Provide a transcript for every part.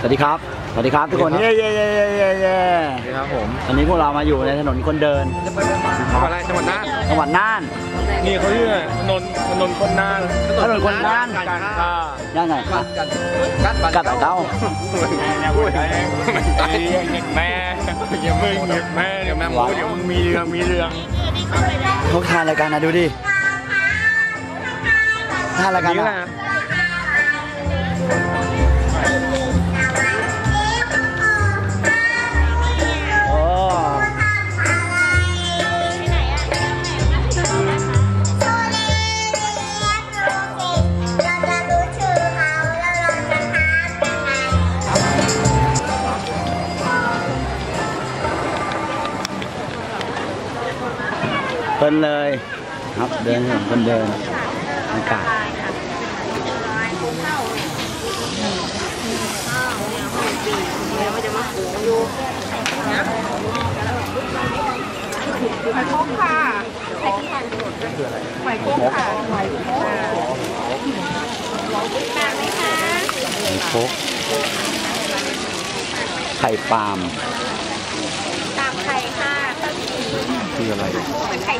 สวัสดีครับ สวัสดีครับทุกคน เย้เย้เย้เย้เย้เย้ครับผมวันนี้พวกเรามาอยู่ในถนนคนเดินทำอะไรจังหวัดน่านจังหวัดน่าน นี่เขาชื่อถนนถนนคนน่านถนนคนน่านการค่าย่านไหนครับกันกัดแต่เต้าพูดแม่อย่ามึงแม่เดี๋ยวแม่พูดเดี๋ยวมึงมีเรื่องมีเรื่องเขาทานอะไรกันนะดูดิทานอะไรกันนี่อะนะ เพลินเลยครับเดินถนนคนเดินอากาศหอยโค้งค่ะหอยโค้งค่ะหอยโค้งโคกไข่ปาล์มตามไข่ค่ะคืออะไรเ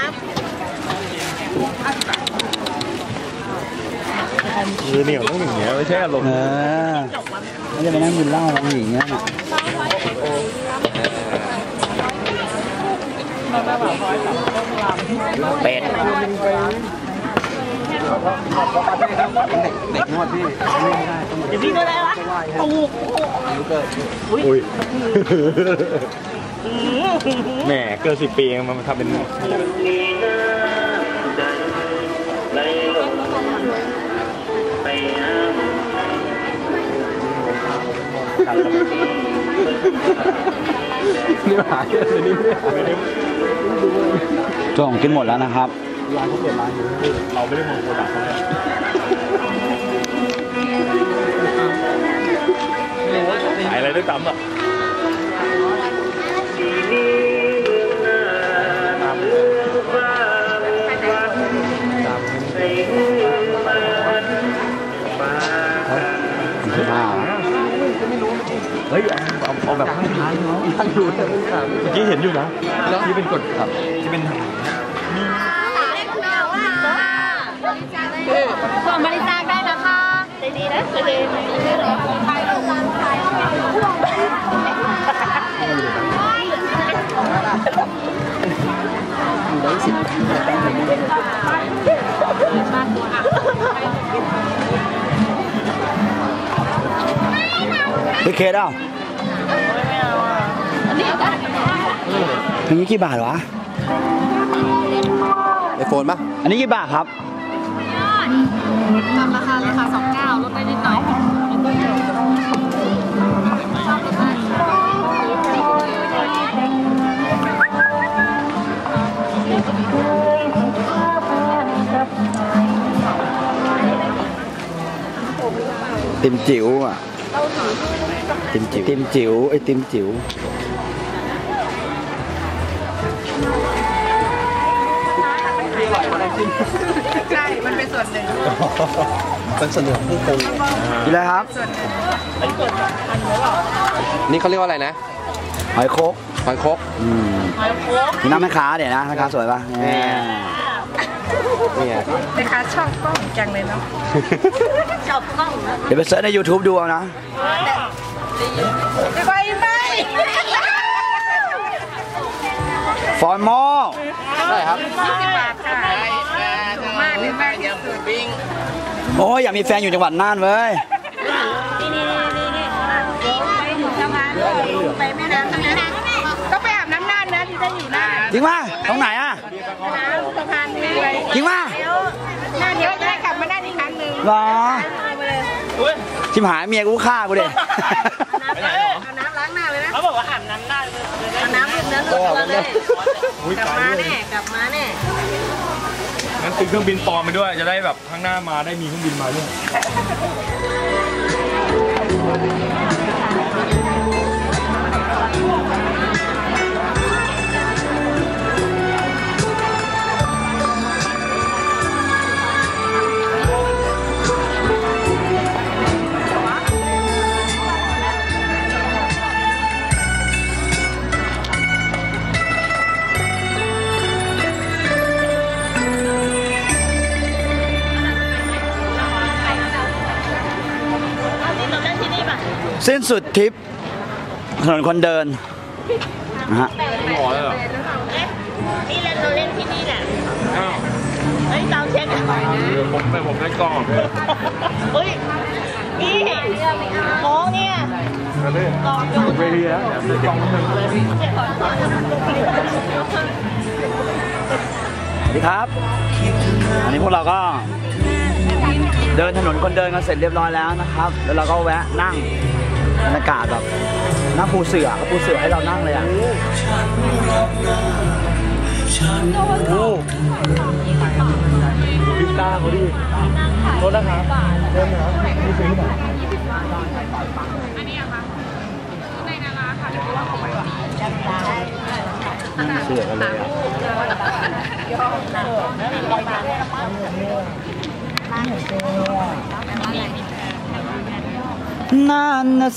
รับคือเหนียวต้องอย่างเงี้ยไม่ใช่อารมณ์เออไม่จะไปนั่งกินเหล้าร้องหญิงเงี้ยน่ะเป็ดอุ้ยแหมเกินสิบปีมันมาทำเป็น นี่หายเลยนี่ไม่ได้เจ้าของกินหมดแล้วนะครับร้านเขาเปิดร้านอยู่เราไม่ได้มองโปรดักต์เขาเลยขายอะไรด้วยซ้ำอะคือ เอาเอาแบบข้างท้ายเนาะตั้งอยู่เมื่อกี้เห็นอยู่นะที่เป็นกดครับที่เป็นส่วนบริจาคได้นะคะใจดีนะใจดีใครต้องการใครพี่เคสเอ้า อันนี้กี่บาทวะไอโฟนปะอันนี้กี่บาทครับตามราคาเลยค่ะ29ลดได้นิดหน่อยติมจิ๋วอะติมจิ๋วติมจิ๋วไอติมจิ๋ว ใช่ มันเป็นส่วนหนึ่งเป็นเสนอผู้คงกินอะไรครับนี่เขาเรียกว่าอะไรนะ หอยโคกหอยคกอืมมีน้ำแม่ค้าเดี๋ยวนะแม่ค้าสวยปะแหมนี่ไงนะคะชอบกล้องจังเลยเนาะชอบกล้องนะเดี๋ยวไปเสิร์ชใน YouTube ดูเอานะไฟไหม ฟอนมอใช่ครับสิบบาทค่ะถูกมากเลยมากที่สุดโอ้ยอยากมีแฟนอยู่จังหวัดน่านเว้ยนี่นี่นี่นี่ไปถึงสะพานไปแม่น้ำทั้งนั้นต้องไปอาบน้ำน่านนะที่จะอยู่น่านจริงป่ะตรงไหนอะน้ำสะพานนี้ไปจริงป่ะน่านเดี๋ยวจะได้กลับมาน่านอีกครั้งหนึ่งหรอไปเลยชิมหายเมียกูฆ่ากูเด็เอาน้ำล้างหน้าเลยนะเขาบอกว่าอาบน้ำห น้าเลยเอาน้ำนะหลุดมาแน่อุ้ยกลับไกลมาเลยแน่กลับมาแน่งั้นซื้อเครื่องบินปลอมไปด้วย จะได้แบบข้างหน้ามาได้มีเครื่องบินมาด้วย สิ้นสุดทริปถนนคนเดินนะฮะหมอเลยเหรอเอ๊ะนี่เล่นเราเล่นที่นี่แหละอ้าวเฮ้ยเตาเช็คอะเดี๋ยวผมไปผมได้กล้องเฮ้ยนี่โอ้เนี่ยมาเลยกองอยู่เวทีแล้วเดี๋ยวได้กล้องนิดนึงสวัสดีครับ อันนี้พวกเราก็เดินถนนคนเดินกันเสร็จเรียบร้อยแล้วนะครับ แล้วเราก็แวะนั่ง บรรยากาศแบบนั่งปูเสือก็ปูเสือให้เรานั่งเลยอะพิซซ่าเขาดิโทษนะครับโทษนะครับนี่ซื้อที่ไหน เสือกันเลยอะ นั่นนะ